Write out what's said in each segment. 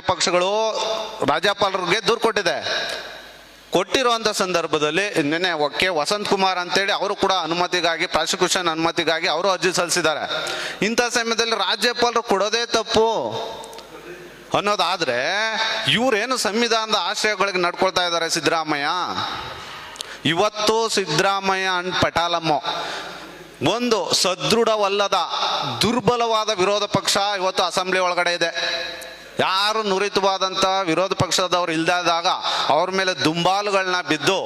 ಪಕ್ಷಗಳು ರಾಜ್ಯಪಾಲರಿಗೆ ದೂರು ಕೊಟ್ಟಿದೆ. ಕೊಟ್ಟಿರುವಂಥ ಸಂದರ್ಭದಲ್ಲಿ ನಿನ್ನೆ ಒಕ್ಕೆ ವಸಂತ್ ಕುಮಾರ್ ಅಂತೇಳಿ ಅವರು ಕೂಡ ಅನುಮತಿಗಾಗಿ, ಪ್ರಾಸಿಕ್ಯೂಷನ್ ಅನುಮತಿಗಾಗಿ ಅವರು ಅರ್ಜಿ ಸಲ್ಲಿಸಿದ್ದಾರೆ. ಇಂಥ ಸಮಯದಲ್ಲಿ ರಾಜ್ಯಪಾಲರು ಕೊಡೋದೇ ತಪ್ಪು ಅನ್ನೋದಾದ್ರೆ ಇವರೇನು ಸಂವಿಧಾನದ ಆಶಯಗಳಿಗೆ ನಡ್ಕೊಳ್ತಾ ಇದ್ದಾರೆ ಸಿದ್ದರಾಮಯ್ಯ? ಇವತ್ತು ಸಿದ್ದರಾಮಯ್ಯ ಅಂಡ್ ಪಟಾಲಮ್ಮ ಒಂದು ಸದೃಢವಲ್ಲದ ದುರ್ಬಲವಾದ ವಿರೋಧ ಪಕ್ಷ ಇವತ್ತು ಅಸೆಂಬ್ಲಿ ಒಳಗಡೆ ಇದೆ. ಯಾರು ನುರಿತವಾದಂಥ ವಿರೋಧ ಪಕ್ಷದವ್ರು ಇಲ್ಲದಾದಾಗ ಅವ್ರ ಮೇಲೆ ದುಂಬಾಲುಗಳನ್ನ ಬಿದ್ದು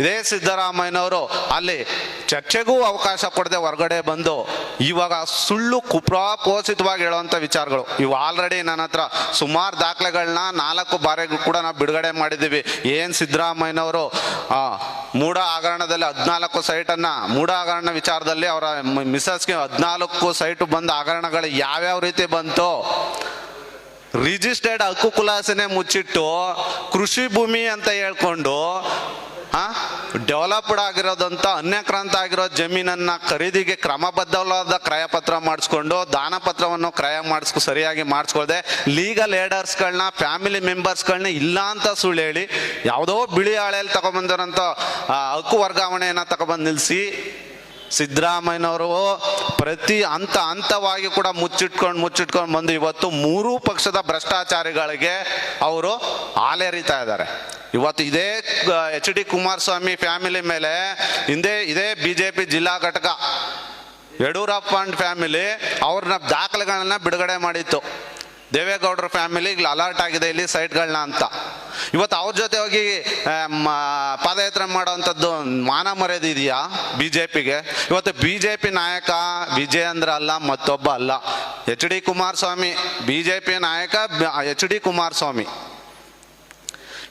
ಇದೇ ಸಿದ್ದರಾಮಯ್ಯನವರು ಅಲ್ಲಿ ಚರ್ಚೆಗೂ ಅವಕಾಶ ಕೊಡದೆ ಹೊರಗಡೆ ಬಂದು ಇವಾಗ ಸುಳ್ಳು ಕುಪ್ರಾಪೋಸಿತವಾಗಿ ಹೇಳುವಂಥ ವಿಚಾರಗಳು. ಇವು ಆಲ್ರೆಡಿ ನನ್ನ ಹತ್ರ ಸುಮಾರು ದಾಖಲೆಗಳನ್ನ ನಾಲ್ಕು ಬಾರಿ ಕೂಡ ನಾವು ಬಿಡುಗಡೆ ಮಾಡಿದ್ದೀವಿ. ಏನು ಸಿದ್ದರಾಮಯ್ಯನವರು ಮೂಡ ಹಗರಣದಲ್ಲಿ ಹದಿನಾಲ್ಕು ಸೈಟನ್ನು ಮೂಡ ಹಗರಣ ವಿಚಾರದಲ್ಲಿ ಅವರ ಮಿಸಸ್ಗೆ ಹದಿನಾಲ್ಕು ಸೈಟು ಬಂದ ಹಗರಣಗಳು ಯಾವ್ಯಾವ ರೀತಿ ಬಂತು ರಿಜಿಸ್ಟರ್ಡ್ ಹಕ್ಕು ಕುಲಾಸನೆ ಮುಚ್ಚಿಟ್ಟು ಕೃಷಿ ಭೂಮಿ ಅಂತ ಹೇಳ್ಕೊಂಡು ಡೆವಲಪ್ಡ್ ಆಗಿರೋದಂತ ಅನ್ಯಕ್ರಾಂತ ಆಗಿರೋ ಜಮೀನನ್ನ ಖರೀದಿಗೆ ಕ್ರಮಬದ್ಧವಾದ ಕ್ರಯಪತ್ರ ಮಾಡಿಸ್ಕೊಂಡು ದಾನ ಪತ್ರವನ್ನು ಕ್ರಯ ಮಾಡಿಸ್ಕೊ ಸರಿಯಾಗಿ ಮಾಡಿಸ್ಕೊಳ್ದೆ ಲೀಗಲ್ ಏಡರ್ಸ್ಗಳನ್ನ ಫ್ಯಾಮಿಲಿ ಮೆಂಬರ್ಸ್ಗಳನ್ನ ಇಲ್ಲ ಅಂತ ಸುಳ್ಳು ಹೇಳಿ ಯಾವುದೋ ಬಿಳಿ ಹಾಳೆಯಲ್ಲಿ ತಗೊಂಬಂದಿರೋಂಥ ಆ, ಹಕ್ಕು ವರ್ಗಾವಣೆಯನ್ನು ತಗೊಬಂದು ನಿಲ್ಲಿಸಿ ಸಿದ್ದರಾಮಯ್ಯನವರು ಪ್ರತಿ ಹಂತ ಹಂತವಾಗಿ ಕೂಡ ಮುಚ್ಚಿಟ್ಕೊಂಡು ಮುಚ್ಚಿಟ್ಕೊಂಡು ಬಂದು ಇವತ್ತು ಮೂರೂ ಪಕ್ಷದ ಭ್ರಷ್ಟಾಚಾರಿಗಳಿಗೆ ಅವರು ಹಾಲೆರಿತಾ ಇದ್ದಾರೆ. ಇವತ್ತು ಇದೇ ಎಚ್ ಡಿ ಕುಮಾರಸ್ವಾಮಿ ಫ್ಯಾಮಿಲಿ ಮೇಲೆ ಹಿಂದೆ ಇದೇ ಬಿ ಜೆ ಪಿ ಜಿಲ್ಲಾ ಘಟಕ ಯಡಿಯೂರಪ್ಪ ಅಂಡ್ ಫ್ಯಾಮಿಲಿ ಅವ್ರನ್ನ ದಾಖಲೆಗಳನ್ನ ಬಿಡುಗಡೆ ಮಾಡಿತ್ತು. ದೇವೇಗೌಡರ ಫ್ಯಾಮಿಲಿ ಅಲರ್ಟ್ ಆಗಿದೆ ಇಲ್ಲಿ ಸೈಟ್ಗಳನ್ನ ಅಂತ. ಇವತ್ತು ಅವ್ರ ಜೊತೆ ಹೋಗಿ ಪಾದಯಾತ್ರೆ ಮಾಡೋವಂಥದ್ದು ಮಾನ ಮರ್ಯಾದೆ ಇದೆಯಾ ಬಿ ಜೆ ಪಿಗೆ ಇವತ್ತು ಬಿ ಜೆ ಪಿ ನಾಯಕ ವಿಜಯೇಂದ್ರ ಅಲ್ಲ, ಮತ್ತೊಬ್ಬ ಅಲ್ಲ. H D Kumaraswamy B J P ನಾಯಕ, ಎಚ್ ಡಿ ಕುಮಾರಸ್ವಾಮಿ.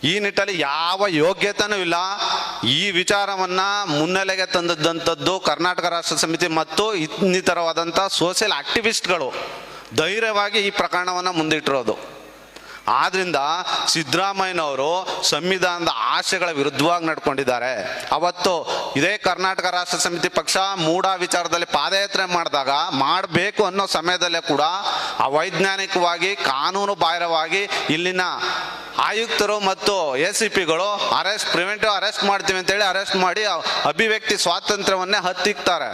ಈ ನಿಟ್ಟಲ್ಲಿ ಯಾವ ಯೋಗ್ಯತೆನೂ ಇಲ್ಲ. ಈ ವಿಚಾರವನ್ನ ಮುನ್ನೆಲೆಗೆ ತಂದದ್ದಂಥದ್ದು ಕರ್ನಾಟಕ ರಾಷ್ಟ್ರ ಸಮಿತಿ ಮತ್ತು ಇನ್ನಿತರವಾದಂಥ ಸೋಷಿಯಲ್ ಆಕ್ಟಿವಿಸ್ಟ್ಗಳು ಧೈರ್ಯವಾಗಿ ಈ ಪ್ರಕರಣವನ್ನು ಮುಂದಿಟ್ಟಿರೋದು. ಆದ್ರಿಂದ ಸಿದ್ದರಾಮಯ್ಯನವರು ಸಂವಿಧಾನದ ಆಶೆಗಳ ವಿರುದ್ಧವಾಗಿ ನಡ್ಕೊಂಡಿದ್ದಾರೆ. ಅವತ್ತು ಇದೇ ಕರ್ನಾಟಕ ರಾಷ್ಟ್ರ ಸಮಿತಿ ಪಕ್ಷ ಮೂಢ ವಿಚಾರದಲ್ಲಿ ಪಾದಯಾತ್ರೆ ಮಾಡಿದಾಗ ಮಾಡಬೇಕು ಅನ್ನೋ ಸಮಯದಲ್ಲೇ ಕೂಡ ಅವೈಜ್ಞಾನಿಕವಾಗಿ, ಕಾನೂನು ಬಾಹಿರವಾಗಿ ಇಲ್ಲಿನ ಆಯುಕ್ತರು ಮತ್ತು ಎ ಸಿ ಪಿಗಳು ಅರೆಸ್ಟ್, ಪ್ರಿವೆಂಟಿವ್ ಅರೆಸ್ಟ್ ಮಾಡ್ತೀವಿ ಅಂತೇಳಿ ಅರೆಸ್ಟ್ ಮಾಡಿ ಅಭಿವ್ಯಕ್ತಿ ಸ್ವಾತಂತ್ರ್ಯವನ್ನೇ ಹತ್ತಿಕ್ತಾರೆ.